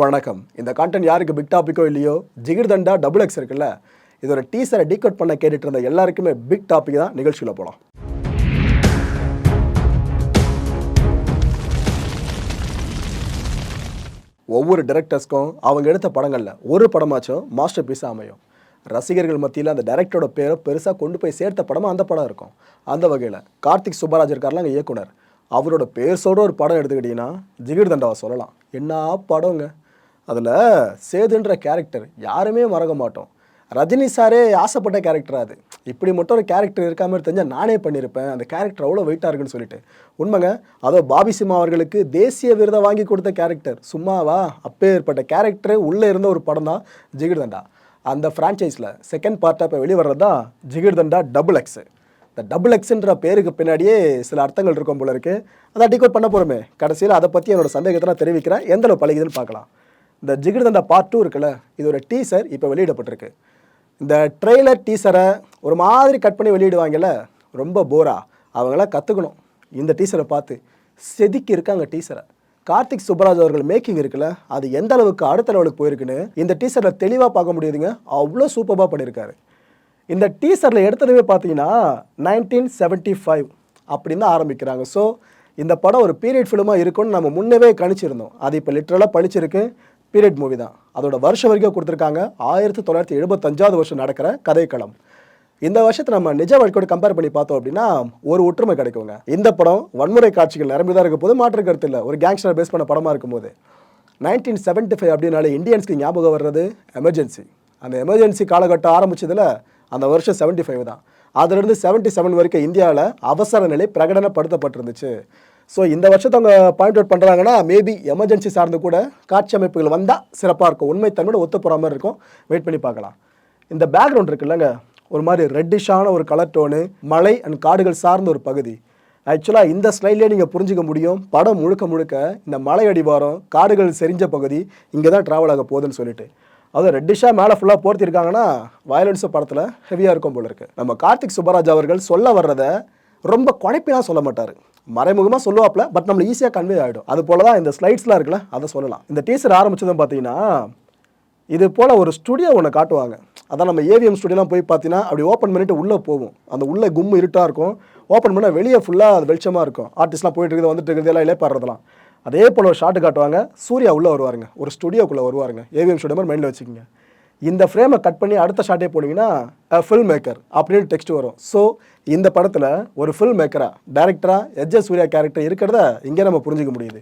வணக்கம். இந்த கான்டென்ட் யாருக்கு பிக் டாப்பிக்கோ இல்லையோ ஜிகிர் தண்டா டபுள் எக்ஸ் இருக்குல்ல? இதோட டீசரை டீகோட் பண்ண கேட்டுட்டு இருந்த எல்லாருக்குமே பிக் டாபிக் தான் நிகழ்ச்சியில் போகலாம் ஒவ்வொரு டேரக்டர்ஸ்க்கும் அவங்க எடுத்த படங்களில் ஒரு படமாச்சும் மாஸ்டர் பீஸாக அமையும். ரசிகர்கள் மத்தியில் அந்த டேரக்டரோட பேரை பெருசாக கொண்டு போய் சேர்த்த படமாக அந்த படம் இருக்கும். அந்த வகையில் கார்த்திக் சுப்பராஜ் இருக்கார்லாம் அங்கே இயக்குனர். அவரோட பேர் சொல்கிற ஒரு படம் எடுத்துக்கிட்டிங்கன்னா ஜிகிர் தண்டாவை சொல்லலாம். என்ன படங்க? அதில் சேதுன்ற கேரக்டர் யாருமே மறக்க மாட்டோம். ரஜினி சாரே ஆசைப்பட்ட கேரக்டர் அது. இப்படி மட்டும் ஒரு கேரக்டர் இருக்காமல் தெரிஞ்சால் நானே பண்ணியிருப்பேன் அந்த கேரக்டர் அவ்வளோ வெயிட்டாக இருக்குன்னு சொல்லிட்டு. உண்மைங்க அதோ பாபி சிம்மா அவர்களுக்கு தேசிய விருதை வாங்கி கொடுத்த கேரக்டர் சும்மாவா? அப்பேற்பட்ட கேரக்டரே உள்ளே இருந்த ஒரு படம் தான் ஜிகிர்தண்டா. அந்த ஃப்ரான்ச்சைஸில் செகண்ட் பார்ட்டாக இப்போ வெளிவரது தான் ஜிகிர் தண்டா டபுள் எக்ஸு இந்த டபுள் எக்ஸுன்ற பேருக்கு பின்னாடியே சில அர்த்தங்கள் இருக்கும் போல இருக்குது அதை டிகோட் பண்ண போகிறோமே கடைசியில் அதை பற்றி என்னோடய சந்தேகத்தை நான் தெரிவிக்கிறேன். எந்தளவு பழகுதுன்னு பார்க்கலாம். இந்த ஜிகிர்தண்டா பார்ட் டூ இருக்குல்ல இதோட டீசர் இப்போ வெளியிடப்பட்டிருக்கு. இந்த ட்ரெய்லர் டீசரை ஒரு மாதிரி கட் பண்ணி வெளியிடுவாங்கல்ல ரொம்ப போரா அவங்களாம் கற்றுக்கணும் இந்த டீசரை பார்த்து செதுக்கி இருக்காங்க டீசரை கார்த்திக் சுப்பராஜ் அவர்கள் மேக்கிங் இருக்குல்ல அது எந்த அளவுக்கு அடுத்த லெவலுக்கு போயிருக்குன்னு இந்த டீசரில் தெளிவாக பார்க்க முடியுதுங்க. அவ்வளோ சூப்பராக பண்ணியிருக்காரு. இந்த டீசரில் எடுத்ததுமே பார்த்தீங்கன்னா நைன்டீன் செவன்ட்டி ஃபைவ் அப்படின்னு தான் ஆரம்பிக்கிறாங்க. ஸோ இந்த படம் ஒரு பீரியட் ஃபிலிமாக இருக்கும்னு நம்ம முன்னவே கணிச்சிருந்தோம். அது இப்போ லிட்ரலாக பழிச்சிருக்கு. பீரியட் மூவி தான். அதோட வருஷம் வரைக்கும் கொடுத்துருக்காங்க. ஆயிரத்தி தொள்ளாயிரத்தி எழுபத்தஞ்சாவது வருஷம் நடக்கிற கதைக்களம். இந்த வருஷத்தை நம்ம நிஜ வாழ்க்கையோட கம்பேர் பண்ணி பார்த்தோம் அப்படின்னா ஒரு ஒற்றுமை கிடைக்குங்க. இந்த படம் வன்முறை காட்சிகள் நிரம்பி தான் இருக்கும் போது மாற்று கருத்து இல்லை. ஒரு கேங்ஸ்டர் பேஸ் பண்ண படமாக இருக்கும்போது. நைன்டீன் செவன்ட்டி ஃபைவ் அப்படின்னாலே இந்தியன்ஸ்க்கு ஞாபகம் வர்றது எமர்ஜென்சி அந்த எமர்ஜென்சி காலகட்டம் ஆரம்பிச்சதில் அந்த வருஷம் செவன்ட்டி ஃபைவ் தான். அதிலிருந்து செவன்ட்டி செவன் வரைக்கும் இந்தியாவில் அவசர நிலை பிரகடனப்படுத்தப்பட்டிருந்துச்சு. ஸோ இந்த வருஷத்தை அவங்க பாயிண்ட் அவுட் பண்ணுறாங்கன்னா மேபி எமர்ஜென்சி சார்ந்து கூட காட்சி அமைப்புகள் வந்தால் சிறப்பாக இருக்கும். உண்மைத்தன்மையோட ஒத்து போகிற மாதிரி இருக்கும். வெயிட் பண்ணி பார்க்கலாம். இந்த பேக்ரவுண்ட் இருக்குல்லங்க ஒரு மாதிரி ரெட்டிஷான ஒரு கலர் டோனு மலை அண்ட் காடுகள் சார்ந்த ஒரு பகுதி. ஆக்சுவலாக இந்த ஸ்லைட்லேயே நீங்கள் புரிஞ்சுக்க முடியும். படம் முழுக்க முழுக்க இந்த மலை அடிவாரம் காடுகள் செறிஞ்ச பகுதி இங்கே தான் ட்ராவல் ஆக போகுதுன்னு சொல்லிட்டு. அதுவும் ரெட்டிஷாக மேலே ஃபுல்லாக போர்த்திருக்காங்கன்னா வயலன்ஸு படத்தில் ஹெவியாக இருக்கும் போல இருக்குது நம்ம கார்த்திக் சுப்பராஜ் அவர்கள் சொல்ல வர்றதை ரொம்ப குழப்பிலாம் சொல்ல மாட்டார். மறைமுகமாக சொல்லுவாப்ல பட் நம்ம ஈஸியாக கன்வே ஆகிடும் அது போல தான் இந்த ஸ்லைட்ஸ்லாம் இருக்குல்ல அதை சொல்லலாம். இந்த டீசர் ஆரம்பித்ததும் பார்த்தீங்கன்னா இது போல் ஒரு ஸ்டுடியோ ஒன்று காட்டுவாங்க. அதான் நம்ம ஏவிஎம் ஸ்டுடியோலாம் போய் பார்த்தீங்கன்னா அப்படி ஓப்பன் பண்ணிட்டு உள்ளே போகும். அந்த உள்ளே கும்மு இருட்டாக இருக்கும். ஓப்பன் பண்ணால் வெளியே ஃபுல்லாக அது வெளிச்சமாக இருக்கும். ஆர்டிஸ்ட்லாம் போயிட்டு இருக்குது வந்துட்டு இருக்குது எல்லாம் இலைப்பாடுறதெல்லாம் அதே போல் ஒரு ஷாட்டு காட்டுவாங்க. சூர்யா உள்ளே வருவாருங்க. ஒரு ஸ்டுடியோக்குள்ளே வருவாருங்க. ஏவிஎம் ஸ்டுடியோ மாதிரி மைண்டில் வச்சுக்கோங்க. இந்த ஃப்ரேமை கட் பண்ணி அடுத்த ஷாட்டே போனீங்கன்னா ஃபில் மேக்கர் அப்படின்னு டெக்ஸ்ட் வரும். ஸோ இந்த படத்தில் ஒரு ஃபில் மேக்கராக டேரக்டராக எஜ்ஜ சூர்யா கேரக்டர் இருக்கிறத இங்கே நம்ம புரிஞ்சுக்க முடியுது.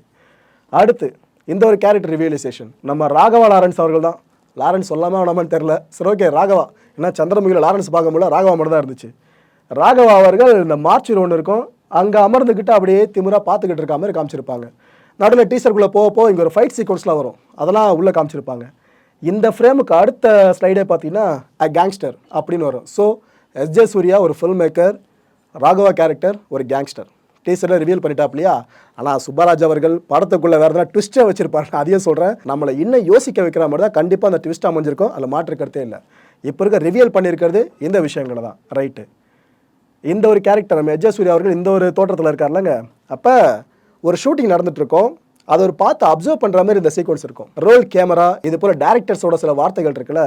அடுத்து இந்த ஒரு கேரக்டர் ரிவியலைசேஷன் நம்ம ராகவா லாரன்ஸ் அவர்கள் தான். லாரன்ஸ் சொல்லாமல் வேணாமான்னு தெரில சரி ஓகே ராகவா. ஏன்னா சந்திரமுகியில் லாரன்ஸ் பார்க்க முடியல ராகவா மட்டும் தான் இருந்துச்சு. ராகவா அவர்கள் இந்த மார்ச் ஒன்று இருக்கும். அங்கே அமர்ந்துக்கிட்டு அப்படியே திமிராக பார்த்துக்கிட்டு இருக்க மாதிரி காமிச்சிருப்பாங்க. நடுவில் டீசருக்குள்ளே போக போக இங்கே ஒரு ஃபைட் சீக்வன்ஸ்லாம் வரும். அதெல்லாம் உள்ளே காமிச்சிருப்பாங்க. இந்த ஃப்ரேமுக்கு அடுத்த ஸ்லைடே பார்த்தீங்கன்னா அ கேங்ஸ்டர் அப்படின்னு வரும். ஸோ எஸ்ஜே சூர்யா ஒரு ஃபில்ம் மேக்கர் ராகவா கேரக்டர் ஒரு கேங்ஸ்டர் டீசரில் ரிவீல் பண்ணிட்டாப்லையா ஆனால் சுப்பராஜ் அவர்கள் படத்துக்குள்ளே வேறு எதனா ட்விஸ்ட்டை வச்சிருப்பாரு நான் அதையும் சொல்கிறேன் நம்மளை இன்னும் யோசிக்க வைக்கிற மாதிரி தான் கண்டிப்பாக அந்த ட்விஸ்ட் அமைஞ்சிருக்கும். அதில் மாற்று கருத்தே இல்லை. இப்போ இருக்க ரிவியல் பண்ணியிருக்கிறது இந்த விஷயங்களை தான். ரைட்டு இந்த ஒரு கேரக்டர் நம்ம எஜ்ஜே சூர்யா அவர்கள் இந்த ஒரு தோற்றத்தில் இருக்கார்லங்க அப்போ ஒரு ஷூட்டிங் நடந்துகிட்ருக்கோம் அதை ஒரு பார்த்து அப்சர்வ் பண்ணுற மாதிரி இந்த சீக்வன்ஸ் இருக்கும். ரோல் கேமரா இது போல் டேரக்டர்ஸோட சில வார்த்தைகள் இருக்குல்ல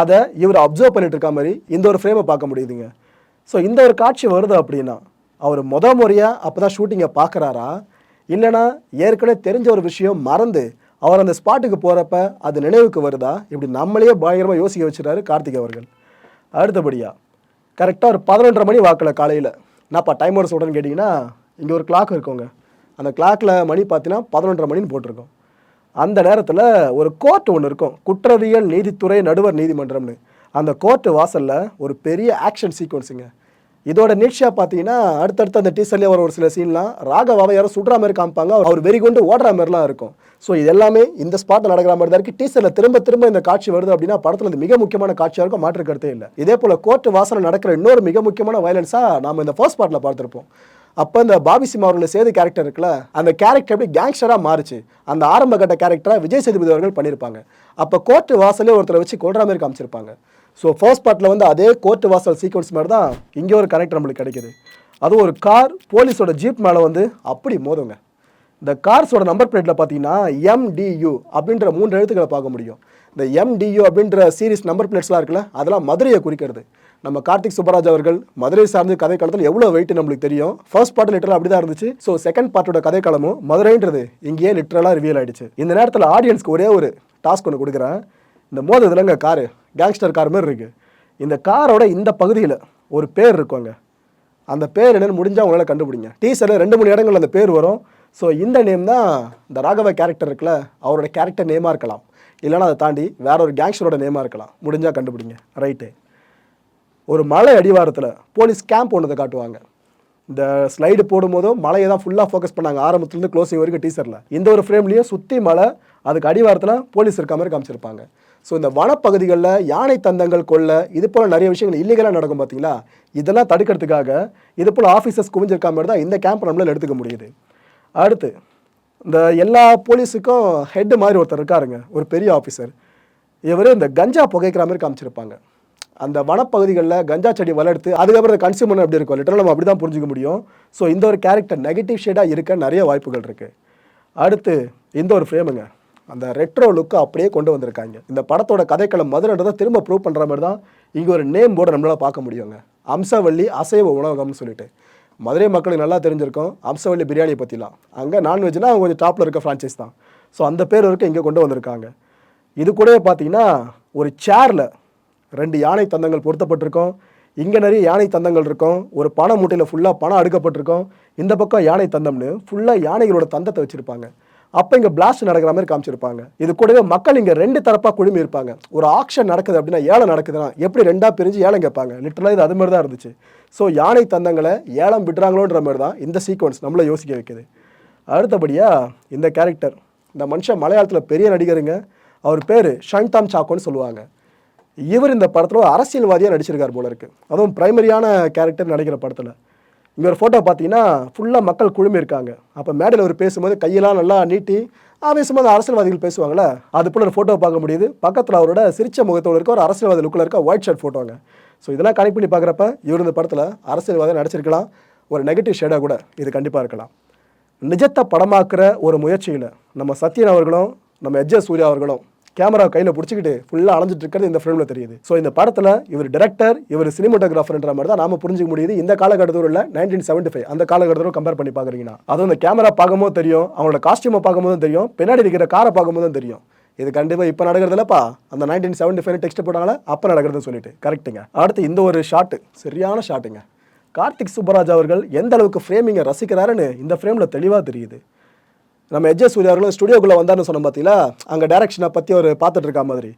அதை இவர் அப்சர்வ் பண்ணிட்டு இருக்க மாதிரி இந்த ஒரு ஃப்ரேமை பார்க்க முடியுதுங்க. ஸோ இந்த ஒரு காட்சி வருது அப்படின்னா அவர் முத முறையாக அப்போ தான் ஷூட்டிங்கை பார்க்குறாரா? இல்லைனா ஏற்கனவே தெரிஞ்ச ஒரு விஷயம் மறந்து அவர் அந்த ஸ்பாட்டுக்கு போகிறப்ப அது நினைவுக்கு வருதா? இப்படி நம்மளையே பயங்கரமாக யோசிக்க வச்சுறாரு கார்த்திக் அவர்கள். அடுத்தபடியாக கரெக்டாக ஒரு பதினொன்றரை மணி வாக்கில் காலையில். நான்ப்பா டைம் ஒரு சொல்கிறேன்னு கேட்டிங்கன்னா இங்கே ஒரு கிளாக் இருக்குங்க. அந்த கிளாக்கில் மணி பார்த்தீங்கன்னா பதினொன்றரை மணின்னு போட்டிருக்கோம். அந்த நேரத்தில் ஒரு கோர்ட் ஒன்று இருக்கும். குற்றவியல் நீதித்துறை நடுவர் நீதிமன்றம்னு. அந்த கோர்ட்டு வாசலில் ஒரு பெரிய ஆக்ஷன் சீக்வன்ஸுங்க இதோட நீட்சியாக பார்த்தீங்கன்னா அடுத்தடுத்து அந்த டீசர்லேயே வர ஒரு சில சீன்லாம் ராகவாவை யாரும் சுடுற மாதிரி காமிப்பாங்க. அவர் வெறி கொண்டு ஓடுற மாதிரிலாம் இருக்கும். ஸோ இது எல்லாமே இந்த ஸ்பாட்டில் நடக்கிற மாதிரி தான் இருக்குது டீசரில் திரும்ப திரும்ப இந்த காட்சி வருது அப்படின்னா படத்தில் இது மிக முக்கியமான காட்சியாக இருக்கும். மாற்று கருத்தே இல்லை. இதே போல் கோர்ட்டு வாசலில் நடக்கிற இன்னொரு மிக முக்கியமான வயலன்ஸாக நாம் இந்த ஃபர்ஸ்ட் பார்ட்டில் பார்த்துருப்போம். அப்போ இந்த பாபி சிம் அவர்களோட சேது கேரக்டர் இருக்குல்ல அந்த கேரக்டர் எப்படி கேங்ஸ்டராக மாறுச்சு. அந்த ஆரம்ப கட்ட கேரக்டராக விஜய் சேதுபதி அவர்கள் பண்ணியிருப்பாங்க. அப்போ கோர்ட்டு வாசலே ஒருத்தரை வச்சு கொள்ற மாதிரி காமிச்சிருப்பாங்க. ஸோ ஃபர்ஸ்ட் பார்ட்டில் வந்து அதே கோர்ட்டு வாசல் சீக்வன்ஸ் மாதிரி தான் இங்கே ஒரு கனெக்ட் நம்மளுக்கு கிடைக்குது. அதுவும் ஒரு கார் போலீஸோட ஜீப் மேலே வந்து அப்படி மோதுங்க. இந்த கார்ஸோட நம்பர் பிளேட்டில் பார்த்தீங்கன்னா எம்டியூ அப்படின்ற மூன்று எழுத்துக்களை பார்க்க முடியும். இந்த எம்டியூ அப்படின்ற சீரிஸ் நம்பர் பிளேட்ஸ்லாம் இருக்குல்ல அதெல்லாம் மதுரையை குறிக்கிறது. நம்ம கார்த்திக் சுப்பராஜ் அவர்கள் மதுரை சார்ந்த கதை காலத்தில் எவ்வளோ வெயிட் நம்மளுக்கு தெரியும்? ஃபர்ஸ்ட் பார்ட் லிட்டரல் அப்படி தான் இருந்துச்சு. ஸோ செகண்ட் பார்ட்டோட கதை காலமும் மதுரைன்றது இங்கேயே லிட்டரலாக ரிவியல் ஆயிடுச்சு. இந்த நேரத்தில் ஆடியன்ஸ்க்கு ஒரே ஒரு டாஸ்க் ஒன்று கொடுக்குறேன். இந்த மோதுதுலங்க காரு கேங்ஸ்டர் கார் மாதிரி இருக்குது இந்த காரோட இந்த பகுதியில் ஒரு பேர் இருக்குங்க அந்த பேர் என்னன்னு முடிஞ்சால் உங்களால் கண்டுபிடிங்க. டீசரில் ரெண்டு மூணு இடங்கள்ல அந்த பேர் வரும். ஸோ இந்த நேம் தான் இந்த ராகவ கேரக்டர் இருக்குல்ல அவரோட கேரக்டர் நேமாக இருக்கலாம். இல்லைன்னா அதை தாண்டி வேற ஒரு கேங்ஸ்டரோட நேமாக இருக்கலாம். முடிஞ்சால் கண்டுபிடிங்க. ரைட்டு ஒரு மலை அடிவாரத்தில் போலீஸ் கேம்ப் ஒன்றதை காட்டுவாங்க. இந்த ஸ்லைடு போடும்போதும் மலையை தான் ஃபுல்லாக ஃபோக்கஸ் பண்ணாங்க. ஆரம்பத்துலேருந்து க்ளோசிங் வரைக்கும் டீசரில் இந்த ஒரு ஃப்ரேம்லேயும் சுற்றி மலை அதுக்கு அடிவாரத்தில் போலீஸ் இருக்க மாதிரி காமிச்சிருப்பாங்க. ஸோ இந்த வனப்பகுதிகளில் யானை தந்தங்கள் கொள்ள இது போல் நிறைய விஷயங்கள் இல்லீகலாக நடக்கும் பார்த்தீங்களா இதெல்லாம் தடுக்கிறதுக்காக இது போல் ஆஃபீஸர்ஸ் குவிஞ்சிருக்க மாதிரி தான் இந்த கேம்ப் நம்மளால் எடுத்துக்க முடியுது. அடுத்து இந்த எல்லா போலீஸுக்கும் ஹெட்டு மாதிரி ஒருத்தர் இருக்காருங்க ஒரு பெரிய ஆஃபீஸர் இவர் இந்த கஞ்சா புகைக்கிற மாதிரி காமிச்சிருப்பாங்க. அந்த வனப்பகுதிகளில் கஞ்சா செடி வளர்த்து அதுக்கப்புறம் இந்த கன்சியூமர் அப்படி இருக்கும் லிட்டரல் நம்ம அப்படி தான் புரிஞ்சுக்க முடியும். ஸோ இந்த ஒரு கேரக்டர் நெகட்டிவ் ஷேடாக இருக்க நிறைய வாய்ப்புகள் இருக்குது அடுத்து இந்த ஒரு ஃப்ரேமுங்க அந்த ரெட்ரோ லுக்கு அப்படியே கொண்டு வந்திருக்காங்க. இந்த படத்தோட கதைக்களம் மதுரைன்றதை திரும்ப ப்ரூவ் பண்ணுற மாதிரி தான் இங்கே ஒரு நேம் போர்டை நம்மளால் பார்க்க முடியுங்க. அம்சவள்ளி அசைவ உணவகம்னு சொல்லிட்டு. மதுரை மக்களுக்கு நல்லா தெரிஞ்சிருக்கும். அம்சவள்ளி பிரியாணி பற்றிலாம் அங்கே நான்வெஜ்னால் அவங்க கொஞ்சம் டாப்பில் இருக்க ஃப்ரான்ச்சைஸ் தான். ஸோ அந்த பேர் வரைக்கும் இங்கே கொண்டு வந்திருக்காங்க. இது கூடவே பார்த்தீங்கன்னா ஒரு சேரில் ரெண்டு யானை தந்தங்கள் பொருத்தப்பட்டிருக்கும். இங்கே நிறைய யானை தந்தங்கள் இருக்கும். ஒரு பண மூட்டையில் ஃபுல்லாக பணம் அடுக்கப்பட்டிருக்கும். இந்த பக்கம் யானை தந்தம்னு ஃபுல்லாக யானைகளோட தந்தத்தை வச்சுருப்பாங்க. அப்போ இங்கே பிளாஸ்ட் நடக்கிற மாதிரி காமிச்சிருப்பாங்க. இது கூடவே மக்கள் இங்கே ரெண்டு தரப்பாக குழுமி இருப்பாங்க. ஒரு ஆக்ஷன் நடக்குது அப்படின்னா ஏழை நடக்குதுன்னா எப்படி ரெண்டாக பிரிஞ்சு ஏலம் கேட்பாங்க? லிட்டரலாக இது அது மாதிரி தான் இருந்துச்சு. ஸோ யானை தந்தங்களை ஏலம் விடுறாங்களோன்ற மாதிரி தான் இந்த சீக்வன்ஸ் நம்மளை யோசிக்க வைக்குது. அடுத்தபடியாக இந்த கேரக்டர் இந்த மனுஷன் மலையாளத்தில் பெரிய நடிகருங்க. அவர் பேர் ஷங்தாம் சாக்கோன்னு சொல்லுவாங்க. இவர் இந்த படத்தில் ஒரு அரசியல்வாதியாக நடிச்சிருக்கார் போல இருக்குது அதுவும் பிரைமரியான கேரக்டர் நடிக்கிற படத்தில். இங்கே ஒரு ஃபோட்டோ பார்த்தீங்கன்னா ஃபுல்லாக மக்கள் குழுமி இருக்காங்க. அப்போ மேடையில் அவர் பேசும்போது கையெல்லாம் நல்லா நீட்டி ஆவேசமாக அந்த அரசியல்வாதிகள் பேசுவாங்கள்ல அது போல ஒரு ஃபோட்டோ பார்க்க முடியுது. பக்கத்தில் அவரோட சிரிச்ச முகத்தோடு இருக்க ஒரு அரசியல்வாதி லுக்கில் இருக்க ஒயிட் ஷர்ட் ஃபோட்டோங்க ஸோ இதெல்லாம் கனெக்ட் பண்ணி பார்க்குறப்ப இவர் இந்த படத்தில் அரசியல்வாதம் நடிச்சிருக்கலாம். ஒரு நெகட்டிவ் ஷேடாக கூட இது கண்டிப்பாக இருக்கலாம். நிஜத்தை படமாக்குற ஒரு முயற்சியில் நம்ம சத்யன் அவர்களும் நம்ம எஜ்ஜ சூர்யா அவர்களும் கேமரா கையில் பிடிச்சிக்கிட்டு ஃபுல்லாக அலைஞ்சிட்டு இருக்கிறது இந்த ஃப்ரேமில் தெரியுது. ஸோ இந்த படத்தில் இவர் டேரக்டர் இவர் சினிமோட்டோகிராஃபர்ன்ற மாதிரி தான் நாம புரிஞ்சுக்க முடியுது. இந்த காலகட்டத்தில் உள்ள நைன்டீன் செவன்டி ஃபைவ் அந்த காலகட்டத்தோட கம்பேர் பண்ணி பார்க்குறீங்கன்னா. அதுவும் இந்த கேமரா பார்க்கும்போது தெரியும் அவங்களோட காஸ்டியூமை பார்க்கும்போதும் தெரியும் பின்னாடி இருக்கிற காரை பார்க்கும்போதும் தெரியும். இது கண்டிப்பாக இப்போ நடக்கிறதுலப்பா அந்த நைன்டீன் செவன்டி ஃபைவ் டெக்ஸ்ட் போட்டாங்களே அப்போ நடக்கிறதுன்னு சொல்லிட்டு. கரெக்ட்டுங்க அடுத்து இந்த ஒரு ஷாட்டு சரியான ஷாட்டுங்க கார்த்திக் சுப்பராஜ் அவர்கள் எந்த அளவுக்கு ஃப்ரேமிங்கை ரசிக்கிறாருன்னு இந்த ஃப்ரேமில் தெளிவாக தெரியுது. நம்ம எஜ்ஜ சூர்யா அவர்களும் ஸ்டுடியோக்குள்ளே வந்தார்னு சொன்னோம் பார்த்தீங்களா அங்கே டேரக்ஷனை பற்றி அவர் பார்த்துட்டு இருக்க மாதிரி.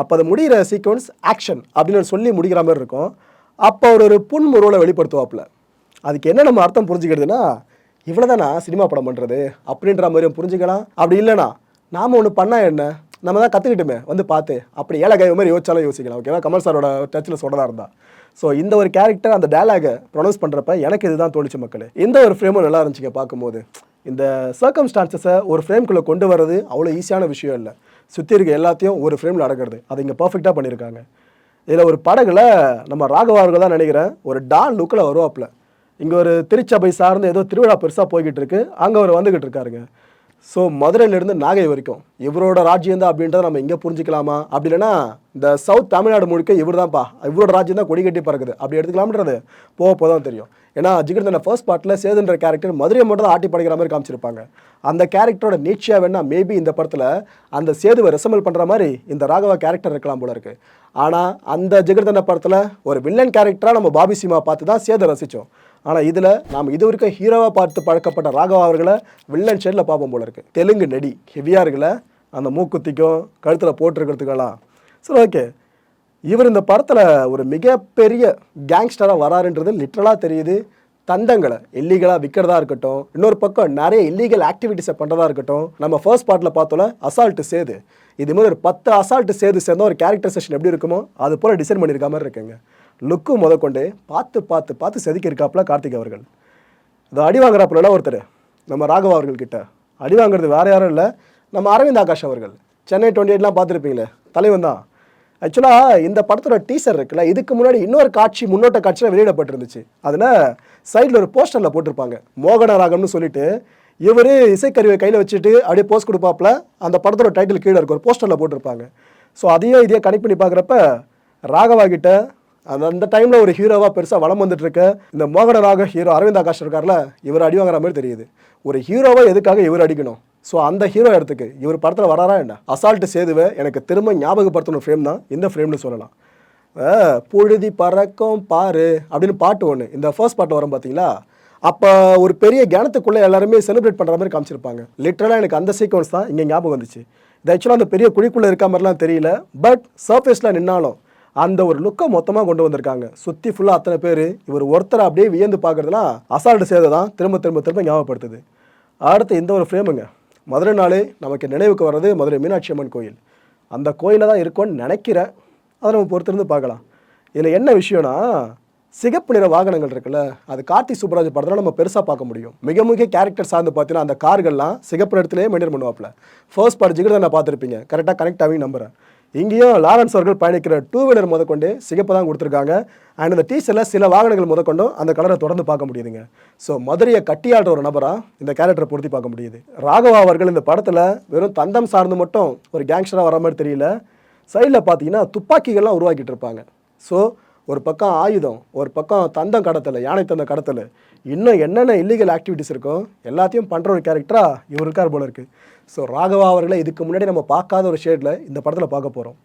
அப்போ அது முடிகிற சீக்வன்ஸ் ஆக்ஷன் அப்படின்னு சொல்லி முடிக்கிற மாதிரி இருக்கும். அப்போ அவர் ஒரு புன்முருவலை வெளிப்படுத்துவாப்புல. அதுக்கு என்ன நம்ம அர்த்தம் புரிஞ்சுக்கிறதுனா இவ்வளோதானா சினிமா படம் பண்ணுறது அப்படின்ற மாதிரியும் புரிஞ்சுக்கலாம். அப்படி இல்லைனா நாம் ஒன்று பண்ணால் என்ன? நம்ம தான் கற்றுக்கிட்டுமே வந்து பார்த்து. அப்படி ஏழகாய் மாதிரி யோசிச்சாலும் யோசிக்கலாம் ஓகேவா கமல் சாரோட டச்சில் சொல்கிறதா இருந்தா. ஸோ இந்த ஒரு கேரக்டர் அந்த டேலாகை ப்ரொனவுன்ஸ் பண்ணுறப்ப எனக்கு இதுதான் தோணுச்சு மக்கள். இந்த ஒரு ஃப்ரேமும் நல்லா இருந்துச்சுங்க பார்க்கும்போது. இந்த சர்க்கம்ஸ்டான்சஸை ஒரு ஃப்ரேம்குள்ளே கொண்டு வர்றது அவ்வளோ ஈஸியான விஷயம் இல்லை. சுற்றி இருக்க எல்லாத்தையும் ஒரு ஃப்ரேமில் அடக்கிறது. அதை இங்கே பர்ஃபெக்டாக பண்ணியிருக்காங்க இதில் ஒரு படகுல நம்ம ராகவார்கள் தான் நினைக்கிறேன் ஒரு டான் லுக்கில் வருவாப்புல. இங்கே ஒரு திருச்சபை சார்ந்து ஏதோ திருவிழா பெருசாக போய்கிட்டு இருக்கு. அங்கே அவர் வந்துக்கிட்டு இருக்காருங்க. ஸோ மதுரையிலேருந்து நாகை வரைக்கும் இவரோட ராஜ்யம் தான் அப்படின்றத நம்ம இங்கே புரிஞ்சிக்கலாமா? அப்படி இல்லைன்னா இந்த சவுத் தமிழ்நாடு முழுக்க இவர் தான்ப்பா இவரோட ராஜ்யம் தான் கொடி கட்டி பறக்குது. அப்படி எடுத்துக்கலாம்ன்றது போக போக தான் தெரியும். ஏன்னா ஜிகர்தன ஃபர்ஸ்ட் பார்ட்டில் சேதுன்ற கேரக்டர் மதுரையை மட்டும் தான் ஆட்டி படைக்கிற மாதிரி காமிச்சிருப்பாங்க. அந்த கேரக்டரோட நீட்சியாக வேணால் மேபி இந்த படத்தில் அந்த சேதுவை ரெசமல் பண்ணுற மாதிரி இந்த ராகவா கேரக்டர் இருக்கலாம் போல இருக்கு. ஆனால் அந்த ஜிகர்தன படத்தில் ஒரு வில்லன் கேரக்டராக நம்ம பாபி சிமா பார்த்து தான் சேதை ரசித்தோம் ஆனால் இதில் நாம் இது வரைக்கும் ஹீரோவாக பார்த்து பழக்கப்பட்ட ராகவா அவர்களை வில்லன் ஷேடில் பார்ப்போம் போல இருக்குது தெலுங்கு நெடி ஹெவியாக இருக்குல்ல அந்த மூக்குத்திக்கும் கழுத்தில் போட்டிருக்கிறதுக்கெல்லாம். சரி ஓகே இவர் இந்த படத்தில் ஒரு மிகப்பெரிய கேங்ஸ்டராக வராருன்றது லிட்ரலாக தெரியுது. தந்தங்களை இல்லீகலாக விற்கிறதா இருக்கட்டும் இன்னொரு பக்கம் நிறைய இல்லீகல் ஆக்டிவிட்டிஸை பண்ணுறதா இருக்கட்டும் நம்ம ஃபர்ஸ்ட் பார்ட்டில் பார்த்தோம்ல அசால்ட்டு சேது. இது மாதிரி ஒரு பத்து அசால்ட்டு சேது சேர்ந்த ஒரு கேரக்டர் செஷன் எப்படி இருக்குமோ அது போல் டிசைன் பண்ணியிருக்க மாதிரி இருக்குங்க. லுக்கு முதற்கொண்டு பார்த்து பார்த்து பார்த்து செதுக்கி இருக்காப்புல கார்த்திக் அவர்கள். அது அடி வாங்குறாப்புல ஒருத்தர் நம்ம ராகவா அவர்கள்கிட்ட. அடி வாங்குறது வேறு யாரும் இல்லை. நம்ம அரவிந்த் ஆகாஷ் அவர்கள். சென்னை டுவெண்ட்டி எயிட்லாம் பார்த்துருப்பீங்களே தலைவன் தான். ஆக்சுவலாக இந்த படத்தோட டீசர் இருக்குல்ல இதுக்கு முன்னாடி இன்னொரு காட்சி முன்னோட்ட காட்சியில் வெளியிடப்பட்டிருந்துச்சு. அதில் சைடில் ஒரு போஸ்டரில் போட்டிருப்பாங்க மோகன ராகம்னு சொல்லிட்டு. இவர் இசைக்கருவியை கையில் வச்சுட்டு அப்படியே போஸ்ட் கொடுப்பாப்புல அந்த படத்தோட டைட்டில் கீழே இருக்கும் ஒரு போஸ்டரில் போட்டிருப்பாங்க. ஸோ அதையும் இதையே கனெக்ட் பண்ணி பார்க்குறப்ப ராகவா கிட்ட அந்த அந்த டைமில் ஒரு ஹீரோவாக பெருசாக வளம் வந்துட்டுருக்க இந்த மோகன ராக ஹீரோ அரவிந்த் ஆகாஷ் இருக்கார்ல இவர் அடி வாங்குற மாதிரி தெரியுது. ஒரு ஹீரோவை எதுக்காக இவர் அடிக்கணும்? ஸோ அந்த ஹீரோ இடத்துக்கு இவர் படத்தில் வராரா என்ன? அசால்ட்டு சேதுவை எனக்கு திரும்ப ஞாபகப்படுத்தணும் ஃப்ரேம் தான். இந்த ஃப்ரேம்னு சொல்லலாம். அஹ், புழுதி பறக்கும் பாரு அப்படின்னு பாட்டு ஒன்று இந்த ஃபர்ஸ்ட் பாட்டு வரும் பார்த்தீங்களா அப்போ ஒரு பெரிய கிணத்துக்குள்ளே எல்லாருமே செலிப்ரேட் பண்ணுற மாதிரி காமிச்சிருப்பாங்க. லிட்டரலாக எனக்கு அந்த சீக்வன்ஸ் தான் இங்கே ஞாபகம் வந்துச்சு. இது ஆக்சுவலாக அந்த பெரிய குழிக்குள்ளே இருக்க மாதிரிலாம் தெரியல. பட் சர்ஃபேஸில் நின்னாலும் அந்த ஒரு லுக்கை மொத்தமாக கொண்டு வந்திருக்காங்க. சுற்றி ஃபுல்லாக அத்தனை பேர். இவர் ஒருத்தரை அப்படியே வியந்து பார்க்குறதுலாம் அசால்ட்டு சேதை தான் திரும்ப திரும்ப திரும்ப ஞாபகப்படுத்துது. அடுத்து இந்த ஒரு ஃப்ரேமுங்க மதுரை நாளே நமக்கு நினைவுக்கு வர்றது மதுரை மீனாட்சி அம்மன் கோயில். அந்த கோயிலில் தான் இருக்கும்னு நினைக்கிறேன் அதை நம்ம பொறுத்திருந்து பார்க்கலாம். இதில் என்ன விஷயம்னா சிகப்பு நிற வாகனங்கள் இருக்குல்ல அது கார்த்தி சுப்ராஜ் படத்தில் நம்ம பெருசாக பார்க்க முடியும். மிக மிக கேரக்டர் சார்ந்து பார்த்தீங்கன்னா அந்த கார்கள்லாம் சிகப்பு நிறத்திலே மெயின்டைன் பண்ணுவாப்ல ஃபர்ஸ்ட் பார்ட் ஜிகிர் நான் பார்த்துருப்பீங்க கரெக்டாக கனெக்ட் ஆகி நம்புகிறேன் இங்கேயும் லாரன்ஸ் அவர்கள் பயணிக்கிற டூ வீலர் முதற்கொண்டு சிகப்பு தான் கொடுத்துருக்காங்க. அண்ட் இந்த டீசரில் சில வாகனங்கள் முதற்கொண்டும் அந்த கலரை தொடர்ந்து பார்க்க முடியுதுங்க. ஸோ மதுரையை கட்டியாடுற ஒரு நபராக இந்த கேரக்டரை பொருத்தி பார்க்க முடியுது. ராகவா அவர்கள் இந்த படத்தில் வெறும் தந்தம் சார்ந்து மட்டும் ஒரு கேங்ஸ்டராக வர மாதிரி தெரியல. சைடில் பார்த்தீங்கன்னா துப்பாக்கிகள்லாம் உருவாக்கிட்டு இருப்பாங்க. ஸோ ஒரு பக்கம் ஆயுதம் ஒரு பக்கம் தந்தம் கடத்தல் யானை தந்த கடத்தல். இன்னும் என்னென்ன இல்லீகல் ஆக்டிவிட்டிஸ் இருக்கோ எல்லாத்தையும் பண்ணுற ஒரு கேரக்டராக இவர் இருக்கார் போல இருக்குது ஸோ ராகவா அவர்களை இதுக்கு முன்னாடி நம்ம பார்க்காத ஒரு ஷேடில் இந்த படத்தில் பார்க்க போகிறோம்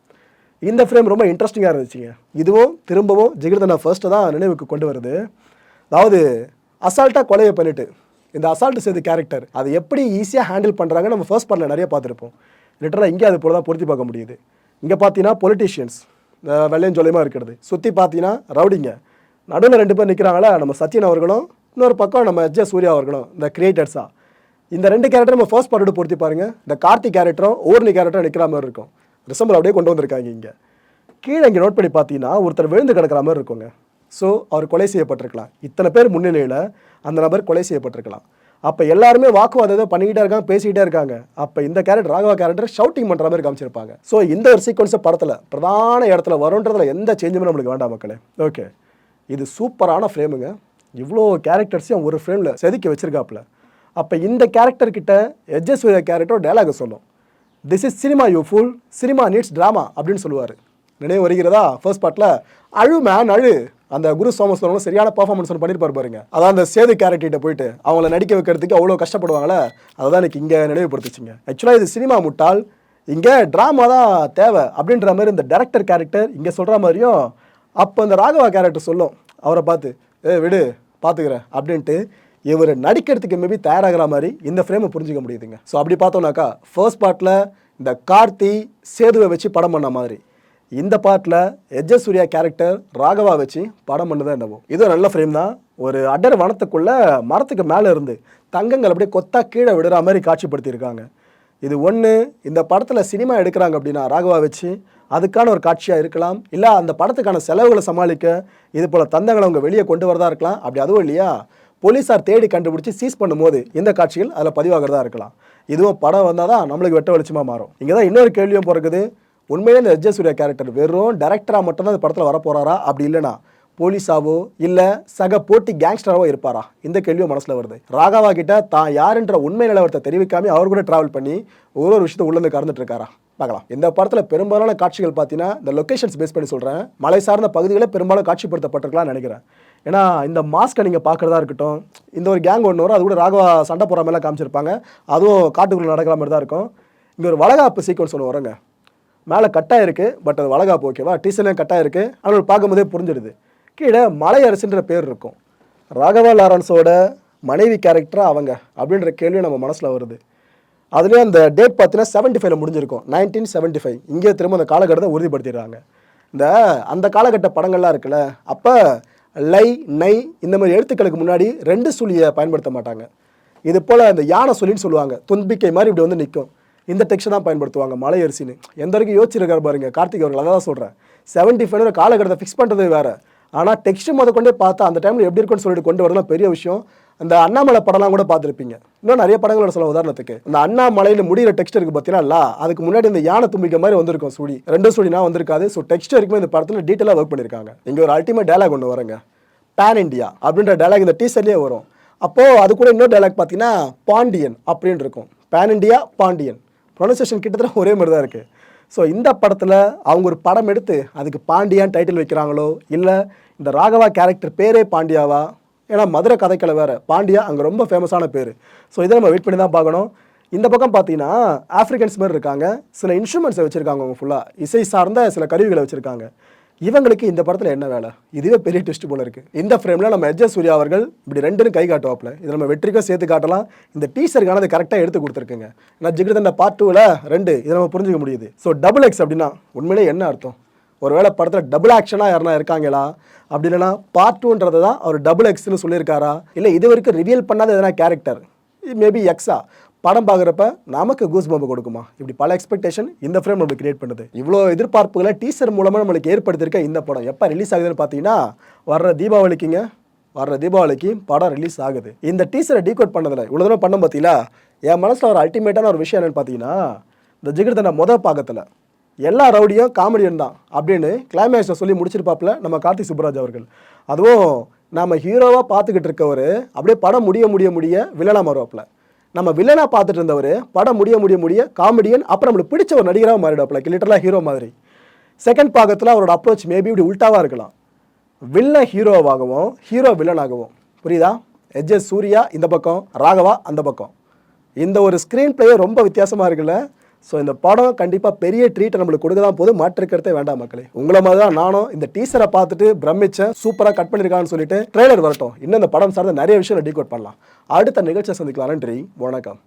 இந்த ஃப்ரேம் ரொம்ப இன்ட்ரெஸ்டிங்காக இருந்துச்சுங்க. இதுவும் திரும்பவும் ஜிகிர்தனா ஃபர்ஸ்ட்டு தான் நினைவுக்கு கொண்டு வருது. அதாவது அசால்ட்டாக கொலையை பண்ணிட்டு இந்த அசால்ட் செய்த கேரக்டர் அதை எப்படி ஈஸியாக ஹேண்டில் பண்ணுறாங்க நம்ம ஃபர்ஸ்ட் பார்ட்டில் நிறைய பார்த்துருப்போம். லிட்டராக இங்கே அது போல தான் பொருத்தி பார்க்க முடியுது. இங்கே பார்த்தீங்கன்னா பொலிட்டீஷியன்ஸ் வெள்ளையும் ஜொலியமாக இருக்கிறது. சுற்றி பார்த்தீங்கன்னா ரவுடிங்க. நடுவில் ரெண்டு பேர் நிற்கிறாங்களா நம்ம சத்யன் அவர்களும் இன்னொரு பக்கம் நம்ம எஸ் ஜே சூர்யா அவர்களும் இந்த கிரியேட்டர்ஸாக இந்த ரெண்டு கேரக்டர் நம்ம ஃபர்ஸ்ட் பார்ட்டோட பொருத்தி பாருங்க. இந்த கார்த்திக் கேரக்டரும் ஊர்னி கேரக்டரும் நிற்கிற மாதிரி இருக்கும். ரிசம்பர் அப்படியே கொண்டு வந்திருக்காங்க இங்கே. கீழே இங்கே நோட் பண்ணி பார்த்தீங்கன்னா ஒருத்தர் விழுந்து கிடக்கிற மாதிரி இருக்குங்க. ஸோ அவர் கொலை செய்யப்பட்டிருக்கலாம். இத்தனை பேர் முன்னிலையில் அந்த நபர் கொலை செய்யப்பட்டிருக்கலாம். அப்போ எல்லாருமே வாக்குவாதத்தை பண்ணிக்கிட்டே இருக்காங்க பேசிக்கிட்டே இருக்காங்க. அப்போ இந்த கேரக்டர் ராகவா கேரக்டர் ஷவுட்டிங் பண்ணுற மாதிரி காமிச்சிருப்பாங்க. ஸோ இந்த ஒரு சீக்வன்ஸை படத்தில் பிரதான இடத்துல வரும்ன்றதுல எந்த சேஞ்சுமே நம்மளுக்கு வேண்டாம் மக்களே. ஓகே இது சூப்பரான ஃப்ரேமுங்க இவ்வளோ கேரக்டர்ஸையும் ஒரு ஃப்ரேமில் செதுக்கி வச்சிருக்காப்புல. அப்போ இந்த கேரக்டர் கிட்ட எஜ்ஜஸ் சூர்யா கேரக்டர் டைலாக சொல்லும். This is cinema you fool cinema needs drama அப்படின்னு சொல்லுவார். நினைவு வருகிறதா? ஃபர்ஸ்ட் பார்ட்டில் அழு மேன் அழு. அந்த குரு சோமஸ்வரனும் சரியான பர்ஃபார்மன்ஸ் ஒன்று பண்ணியிருப்பார் பாருங்க. அதான் அந்த சேது கேரக்டர்கிட்ட போயிட்டு அவங்கள நடிக்க வைக்கிறதுக்கு அவ்வளோ கஷ்டப்படுவாங்களே அதை எனக்கு இங்கே நினைவுபடுத்துச்சிங்க. ஆக்சுவலாக இது சினிமா முட்டாள். இங்கே ட்ராமா தான் தேவை அப்படின்ற மாதிரி இந்த டேரக்டர் கேரக்டர் இங்கே சொல்கிற மாதிரியும் அப்போ இந்த ராகவா கேரக்டர் சொல்லும். அவரை பார்த்து ஏ விடு பார்த்துக்கிறேன் அப்படின்ட்டு இவர் நடிக்கிறதுக்கு மேபி தயாராகிற மாதிரி இந்த ஃப்ரேமை புரிஞ்சிக்க முடியுதுங்க. ஸோ அப்படி பார்த்தோம்னாக்கா ஃபர்ஸ்ட் பார்ட்டில் இந்த கார்த்தி சேதுவை வச்சு படம் பண்ண மாதிரி. இந்த பார்ட்டில் எஜ்ஜ சூர்யா கேரக்டர் ராகவா வச்சு படம் பண்ணதான் என்னவோ. இது நல்ல ஃப்ரேம் தான். ஒரு அடர் வனத்துக்குள்ளே மரத்துக்கு மேலே இருந்து தங்கங்கள் அப்படியே கொத்தா கீழே விடுற மாதிரி காட்சிப்படுத்தியிருக்காங்க. இது ஒன்று இந்த படத்தில் சினிமா எடுக்கிறாங்க அப்படின்னா ராகவா வச்சு அதுக்கான ஒரு காட்சியாக இருக்கலாம். இல்லை அந்த படத்துக்கான செலவுகளை சமாளிக்க இது போல் தந்தங்களை அவங்க வெளியே கொண்டு வரதா இருக்கலாம். அப்படி அதுவும் இல்லையா? போலீஸார் தேடி கண்டுபிடிச்சி சீஸ் பண்ணும்போது இந்த காட்சிகள் அதில் பதிவாகிறதா இருக்கலாம். இதுவும் படம் வந்தால் தான் நம்மளுக்கு வெட்ட வெளிச்சமாக மாறும். இங்கே தான் இன்னொரு கேள்வியும் பிறகுது உண்மையிலே இந்த எஜ்ஜ சூர்யா கேரக்டர் வெறும் டேரக்டராக மட்டும்தான் இந்த படத்தில் வர போகிறாரா அப்படி இல்லைனா போலீஸாவோ இல்லை சக போட்டி கேங்ஸ்டராவோ இருப்பாரா? இந்த கேள்வியும் மனசில் வருது. ராகவா கிட்ட தான் யாருன்ற உண்மை நிலவரத்தை தெரிவிக்காமல் அவர் கூட ட்ராவல் பண்ணி ஒரு ஒரு விஷயத்தை உள்ளே கறந்துட்டு இருக்காரா? பார்க்கலாம். இந்த படத்தில் பெரும்பாலான காட்சிகள் பார்த்தீங்கன்னா இந்த லொக்கேஷன்ஸ் பேஸ் பண்ணி சொல்கிறேன் மலை சார்ந்த பகுதிகளை பெரும்பாலும் காட்சிப்படுத்தப்பட்டிருக்கலாம்னு நினைக்கிறேன். ஏன்னா இந்த மாஸ்க்கை நீங்கள் பார்க்குறதா இருக்கட்டும் இந்த ஒரு கேங் ஒன்று வரும் அது கூட ராகவா சண்டை போகிற மாதிரிலாம் காமிச்சிருப்பாங்க. அதுவும் காட்டுக்குள்ளே நடக்கிற மாதிரி தான் இருக்கும். இங்கே ஒரு வளகாப்பு சீக்வன்ஸ் ஒன்று வருங்க. மேலே கட்டாக இருக்குது பட் அது வளகாப்பு ஓகேவா டீசர்லேயும் கட்டாக இருக்குது ஆனால் பார்க்கும்போதே புரிஞ்சிடுது. கீழே மலையரசுன்ற பேர் இருக்கும். ராகவா லாரன்ஸோட மனைவி கேரக்டராக அவங்க அப்படின்ற கேள்வி நம்ம மனசில் வருது. அதுலேயும் அந்த டேட் பார்த்தீங்கன்னா செவன்டி ஃபைவ்ல முடிஞ்சிருக்கும். நைன்டீன் செவன்டி ஃபைவ் இங்கே திரும்ப அந்த காலகட்டத்தை உறுதிப்படுத்திடுறாங்க. இந்த அந்த காலகட்ட படங்கள்லாம் இருக்குல்ல அப்போ லை நை இந்த மாதிரி எழுத்துக்களுக்கு முன்னாடி ரெண்டு சுழியை பயன்படுத்த மாட்டாங்க. இது போல் அந்த யானை சொல்லின்னு சொல்லுவாங்க. துன்பிக்கை மாதிரி இப்படி வந்து நிற்கும். இந்த டெக்ஸ்ட் தான் பயன்படுத்துவாங்க மலை அரிசின்னு எந்த வரைக்கும் யோசிச்சிருக்காரு பாருங்க கார்த்திக் அவர்கள் அதான் சொல்கிறேன் செவன்ட்டி ஃபைவ் காலகட்டத்தை ஃபிக்ஸ் பண்ணுறது வேற. ஆனால் டெக்ஸ்ட் முத கொண்டே பார்த்தா அந்த டைமில் எப்படி இருக்குன்னு சொல்லிட்டு கொண்டு வரலாம் பெரிய விஷயம். அந்த அண்ணாமலை படம்லாம் கூட பார்த்துருப்பீங்க. இன்னும் நிறைய படங்களோட சொல்ல உதாரணத்துக்கு. இந்த அண்ணாமலையில் முடிகிற டெக்ஸ்ட் இருக்கு பார்த்தீங்கன்னா அதுக்கு முன்னாடி இந்த யானை தும்பிக்க மாதிரி வந்திருக்கும் சுடி. ரெண்டு சுடினா வந்திருக்காது. ஸோ டெக்ஸ்ட் வரைக்கும் இந்த படத்தில் டீட்டெயிலாக ஒர்க் பண்ணியிருக்காங்க இங்கே ஒரு அல்டிமேட் டயலாக் ஒன்று வருங்க. பேன் இண்டியா அப்படின்ற டயலாக் இந்த டீசர்லேயே வரும். அப்போது அது கூட இன்னொரு டேலாக் பார்த்தீங்கன்னா பாண்டியன் அப்படின்னு இருக்கும். பேன் இண்டியா பாண்டியன் ப்ரொனன்சியேஷன் கிட்டத்தட்ட ஒரே மாதிரி தான் இருக்குது ஸோ இந்த படத்தில் அவங்க ஒரு படம் எடுத்து அதுக்கு பாண்டியான் டைட்டில் வைக்கிறாங்களோ இல்லை இந்த ராகவா கேரக்டர் பேரே பாண்டியாவா ஏன்னா மதுரை கதைக்கலை வேறு. பாண்டியா அங்கே ரொம்ப ஃபேமஸான பேர். ஸோ இதை நம்ம வெயிட் பண்ணி தான் பார்க்கணும். இந்த பக்கம் பார்த்தீங்கன்னா ஆஃப்ரிக்கன்ஸ் மாதிரி இருக்காங்க. சில இன்ஸ்ட்ருமெண்ட்ஸை வச்சுருக்காங்க அவங்க ஃபுல்லாக இசை சார்ந்த சில கருவிகளை வச்சுருக்காங்க. இவங்களுக்கு இந்த படத்தில் என்ன வேலை? இதுவே பெரிய டெஸ்ட் போல இருக்குது இந்த ஃப்ரேமில் நம்ம எஜ்ஜ சூர்யா அவர்கள் இப்படி ரெண்டுன்னு கை காட்டுவாப்பில். இதை நம்ம வெற்றிக்கும் சேர்த்து காட்டலாம். இந்த டீச்சருக்கானது அதை கரெக்டாக எடுத்து கொடுத்துருக்குங்க. நான் ஜிகிருதண்ட பார்ட் டூவில் ரெண்டு. இதை நம்ம புரிஞ்சுக்க முடியுது. ஸோ டபுள் எக்ஸ் அப்படின்னா உண்மையிலே என்ன அர்த்தம்? ஒருவேளை படத்தில் டபுள் ஆக்ஷனாக யாருனா இருக்காங்களா? அப்படி இல்லைன்னா பார்ட் டூன்றது தான் அவர் டபுள் எக்ஸ்னு சொல்லியிருக்காரா? இல்லை இது வரைக்கும் ரிவீல் பண்ணாத எதனா கேரக்டர் மேபி எக்ஸா படம் பார்க்குறப்ப நமக்கு கூஸ் பம்பு கொடுக்குமா? இப்படி பல எக்ஸ்பெக்டேஷன் இந்த ஃப்ரேம் நம்மளுக்கு கிரியேட் பண்ணுது. இவ்வளோ எதிர்பார்ப்புகளை டீசர் மூலமாக நம்மளுக்கு ஏற்படுத்தியிருக்க இந்த படம். எப்போ ரிலீஸ் ஆகுதுன்னு பார்த்தீங்கன்னா வர்ற தீபாவளிக்குங்க. வர்ற தீபாவளிக்கு படம் ரிலீஸ் ஆகுது. இந்த டீசரை டீகோட் பண்ணதில் இவ்வளோ தூரம் பண்ண பார்த்தீங்களா? என் மனசில் ஒரு அல்டிமேட்டான ஒரு விஷயம் என்னன்னு பார்த்தீங்கன்னா இந்த ஜிகிர்தனை மொதல் பாக்கத்தில் எல்லா ரவுடியும் காமெடியன் தான் அப்படின்னு கிளைமேக்ஸில் சொல்லி முடிச்சிருப்பாப்புல நம்ம கார்த்திக் சுப்ராஜ் அவர்கள். அதுவும் நம்ம ஹீரோவாக பார்த்துக்கிட்டு இருக்கவர் அப்படியே படம் முடிய முடிய முடிய வில்லனாக மாறுவாப்புல. நம்ம வில்லனாக பார்த்துட்டு இருந்தவர் படம் முடிய முடிய முடிய காமெடியன் அப்புறம் நம்மளுக்கு பிடிச்ச ஒரு நடிகராக மாறிடுவாப்பில் லிட்டரலாக ஹீரோ மாதிரி. செகண்ட் பாகத்தில் அவரோட அப்ரோச் மேபி இப்படி உல்ட்டாவாக இருக்கலாம். வில்லன் ஹீரோவாகவும் ஹீரோ வில்லனாகவும் புரியுதா? எஜ்எஸ் சூர்யா இந்த பக்கம். ராகவா அந்த பக்கம். இந்த ஒரு ஸ்க்ரீன் பிளேயே ரொம்ப வித்தியாசமாக இருக்குல்ல. ஸோ இந்த படம் கண்டிப்பாக பெரிய ட்ரீட்டை நம்மளுக்கு கொடுக்க தான் போது மாற்றிருக்கிறதே வேண்டாம் மக்களே. உங்களை மாதிரி தான் நானும் இந்த டீசரை பார்த்துட்டு பிரமிச்சேன். சூப்பராக கட் பண்ணியிருக்கான்னு சொல்லிட்டு ட்ரெய்லர் வரட்டும். இன்னும் இந்த படம் சார்ந்த நிறைய விஷயம் டீகோட் பண்ணலாம். அடுத்த நிகழ்ச்சியை சந்திக்கலாம். நன்றி. வணக்கம்.